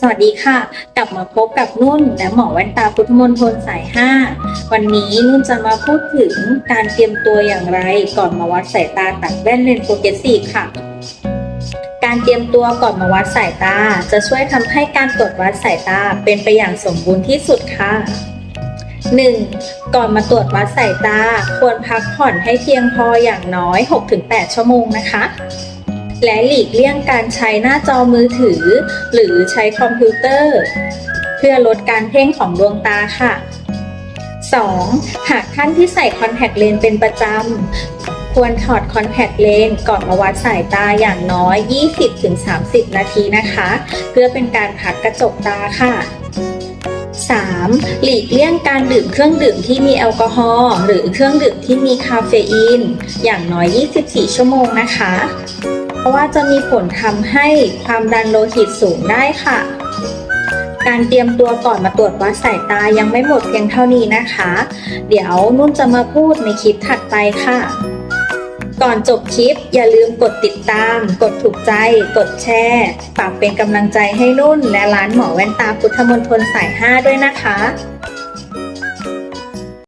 สวัสดีค่ะ กลับมาพบกับนุ่นและหมอแว่นตาพุทธมนทนสาย 5 วันนี้นุ่นจะมาพูดถึงการเตรียมตัวอย่างไร ก่อนมาวัดสายตาตัดแว่นเลนส์โปรเกรสซีค่ะ การเตรียมตัวก่อนมาวัดสายตา จะช่วยทำให้การตรวจวัดสายตาเป็นไปอย่างสมบูรณ์ที่สุดค่ะ 1. ก่อนมาตรวจวัดสายตา ควรพักผ่อนให้เพียงพออย่างน้อย 6-8 ชั่วโมงนะคะ และหลีกเลี่ยงการใช้หน้าจอมือถือ หรือใช้คอมพิวเตอร์ เพื่อลดการเพ่งของดวงตาค่ะ 2. หากท่านที่ใส่คอนแทคเลนส์เป็นประจำ ควรถอดคอนแทคเลนส์ก่อนมาวัดสายตาอย่างน้อย 20-30 นาทีนะคะ เพื่อเป็นการพักกระจกตาค่ะ 3. หลีกเลี่ยงการดื่มเครื่องดื่มที่มีแอลกอฮอล์หรือเครื่องดื่มที่มีคาเฟอีน อย่างน้อย 24 ชั่วโมงนะคะ เพราะว่าจะมีผลทำให้ความดันโลหิตสูงได้ค่ะ การเตรียมตัวก่อนมาตรวจวัดสายตายังไม่หมดเพียงเท่านี้นะคะ เดี๋ยวนุ่นจะมาพูดในคลิปถัดไปค่ะ ก่อนจบคลิปอย่าลืมกดติดตาม กดถูกใจ กดแชร์ฝากเป็นกำลังใจให้นุ่น และร้านหมอแว่นตาพุทธมนทนสาย 5 ด้วยนะคะ